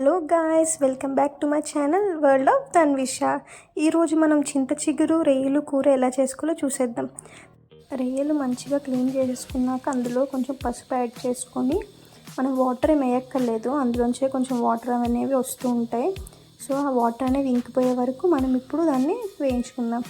Hello guys welcome back to my channel world of Tanvisha. ఈరోజు మనం చింత చిగురు రొయ్యలు కూర ఎలా చేసుకోవాలో చూసేద్దాం. రొయ్యలు మంచిగా క్లీన్ చేసుకున్నాక అందులో కొంచెం పసుపు యాడ్ చేసుకొని మనం వాటర్ ఏం వేయక్కర్లేదు అందులోంచే కొంచెం వాటర్ అనేవి వస్తూ ఉంటాయి. సో ఆ వాటర్ అనేవి ఇంకిపోయే వరకు మనం ఇప్పుడు దాన్ని వేయించుకుందాం.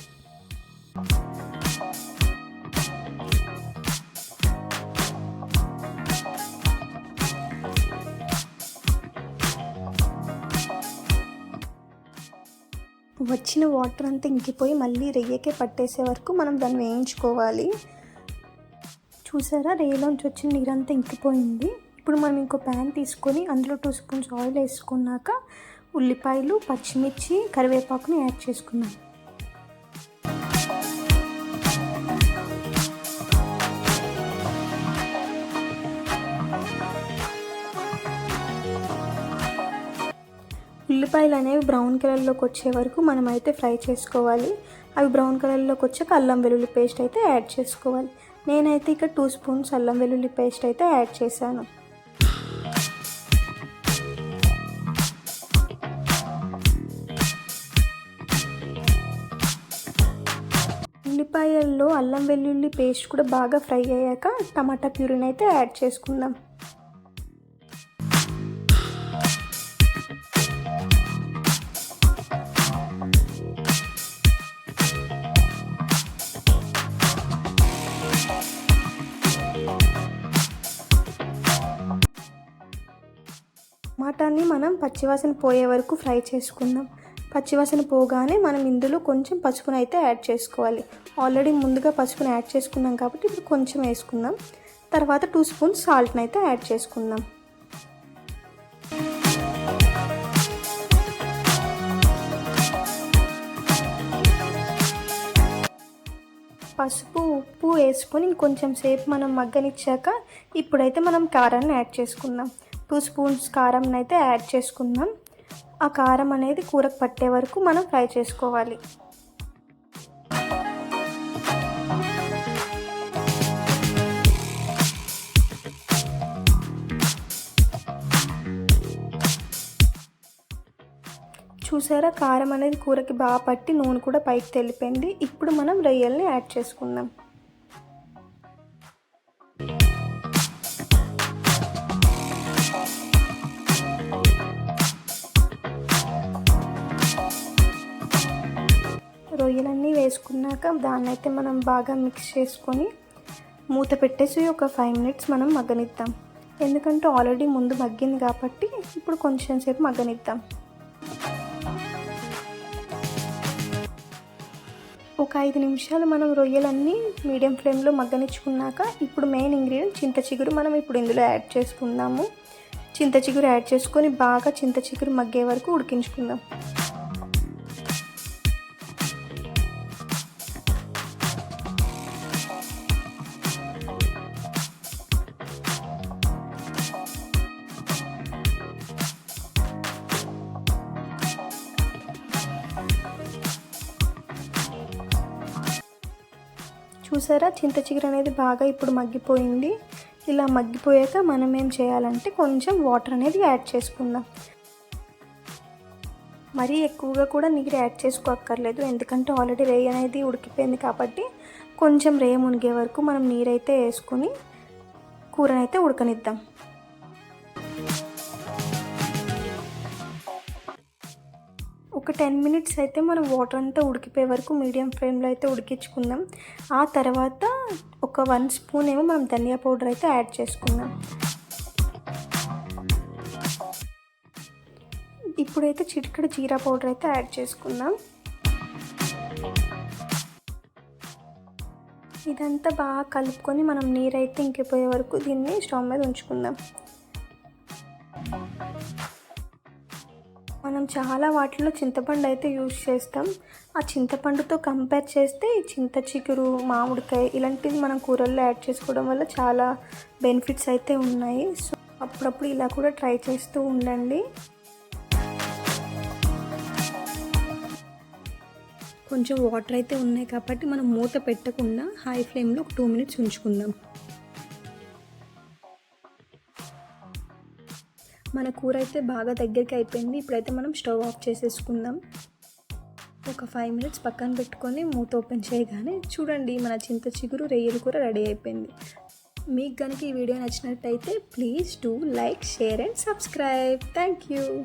వచ్చిన వాటర్ అంతా ఇంకిపోయి మళ్ళీ రెయ్యకే పట్టేసే వరకు మనం దాన్ని వేయించుకోవాలి. చూసారా? రెయ్యలోంచి వచ్చిన నీరంతా ఇంకిపోయింది. ఇప్పుడు మనం ఇంకో ప్యాన్ తీసుకొని అందులో టూ స్పూన్స్ ఆయిల్ వేసుకున్నాక ఉల్లిపాయలు పచ్చిమిర్చి కరివేపాకుని యాడ్ చేసుకున్నాం ఉల్లిపాయలు అనేవి బ్రౌన్ కలర్లోకి వచ్చే వరకు మనమైతే ఫ్రై చేసుకోవాలి. అవి బ్రౌన్ కలర్లోకి వచ్చాక అల్లం వెల్లుల్లి పేస్ట్ అయితే యాడ్ చేసుకోవాలి. నేనైతే ఇక్కడ టూ స్పూన్స్ అల్లం వెల్లుల్లి పేస్ట్ అయితే యాడ్ చేశాను. ఉల్లిపాయల్లో అల్లం వెల్లుల్లి పేస్ట్ కూడా బాగా ఫ్రై అయ్యాక టమాటా ప్యూరీని అయితే యాడ్ చేసుకుందాం. టమాటాని మనం పచ్చివాసన పోయే వరకు ఫ్రై చేసుకుందాం. పచ్చివాసన పోగానే మనం ఇందులో కొంచెం పసుపును అయితే యాడ్ చేసుకోవాలి. ఆల్రెడీ ముందుగా పసుపుని యాడ్ చేసుకున్నాం కాబట్టి ఇప్పుడు కొంచెం వేసుకుందాం. తర్వాత టూ స్పూన్స్ సాల్ట్ని అయితే యాడ్ చేసుకుందాం. పసుపు ఉప్పు వేసుకొని ఇంకొంచెం సేపు మనం మగ్గనిచ్చాక ఇప్పుడైతే మనం కారాన్ని యాడ్ చేసుకుందాం. టూ స్పూన్స్ కారం అయితే యాడ్ చేసుకుందాం. ఆ కారం అనేది కూరకు పట్టే వరకు మనం ఫ్రై చేసుకోవాలి. చూసారా? కారం అనేది కూరకి బాగా పట్టి నూనె కూడా పైకి తెలిపింది. ఇప్పుడు మనం రొయ్యల్ని యాడ్ చేసుకుందాం. రొయ్యలన్నీ వేసుకున్నాక దాన్ని అయితే మనం బాగా మిక్స్ చేసుకొని మూత పెట్టేసి ఒక ఫైవ్ మినిట్స్ మనం మగ్గనిద్దాం. ఎందుకంటే ఆల్రెడీ ముందు మగ్గింది కాబట్టి ఇప్పుడు కొంచెం సేపు మగ్గనిద్దాం. ఒక ఐదు నిమిషాలు మనం రొయ్యలన్నీ మీడియం ఫ్లేమ్లో మగ్గనిచ్చుకున్నాక ఇప్పుడు మెయిన్ ఇంగ్రీడియంట్ చింత చిగురు మనం ఇప్పుడు ఇందులో యాడ్ చేసుకుందాము. చింత చిగురు యాడ్ చేసుకొని బాగా చింత చిగురు మగ్గే వరకు ఉడికించుకుందాం. చూసారా? చింత చిగురు అనేది బాగా ఇప్పుడు మగ్గిపోయింది. ఇలా మగ్గిపోయాక మనం ఏం చేయాలంటే కొంచెం వాటర్ అనేది యాడ్ చేసుకుందాం. మరీ ఎక్కువగా కూడా నీరు యాడ్ చేసుకోక్కర్లేదు. ఎందుకంటే ఆల్రెడీ రేయి అనేది ఉడికిపోయింది కాబట్టి కొంచెం రేయ మునిగే వరకు మనం నీరైతే వేసుకొని కూరనైతే ఉడకనిద్దాం. ఒక టెన్ మినిట్స్ అయితే మనం వాటర్ అంతా ఉడికిపోయే వరకు మీడియం ఫ్లేమ్లో అయితే ఉడికించుకుందాం. ఆ తర్వాత ఒక వన్ స్పూన్ ఏమో మనం ధనియా పౌడర్ అయితే యాడ్ చేసుకుందాం. ఇప్పుడైతే చిటికెడు జీరా పౌడర్ అయితే యాడ్ చేసుకుందాం. ఇదంతా బాగా కలుపుకొని మనం నీరైతే ఇంకిపోయే వరకు దీన్ని స్టవ్ మీద ఉంచుకుందాం. మనం చాలా వాటిలో చింతపండు అయితే యూజ్ చేస్తాం. ఆ చింతపండుతో కంపేర్ చేస్తే చింత చిగురు మామిడికాయ ఇలాంటివి మనం కూరల్లో యాడ్ చేసుకోవడం వల్ల చాలా బెనిఫిట్స్ అయితే ఉన్నాయి. సో అప్పుడప్పుడు ఇలా కూడా ట్రై చేస్తూ ఉండండి. కొంచెం వాటర్ అయితే ఉన్నాయి కాబట్టి మనం మూత పెట్టకుండా హై ఫ్లేమ్లో ఒక టూ మినిట్స్ ఉంచుకుందాం. మన కూర అయితే బాగా దగ్గరికి అయిపోయింది. ఇప్పుడైతే మనం స్టవ్ ఆఫ్ చేసేసుకుందాం. ఒక ఫైవ్ మినిట్స్ పక్కన పెట్టుకొని మూత ఓపెన్ చేయగానే చూడండి మన చింత చిగురు రొయ్యలు కూర రెడీ అయిపోయింది. మీకు కనుక ఈ వీడియో నచ్చినట్టయితే please do like share and subscribe. Thank you.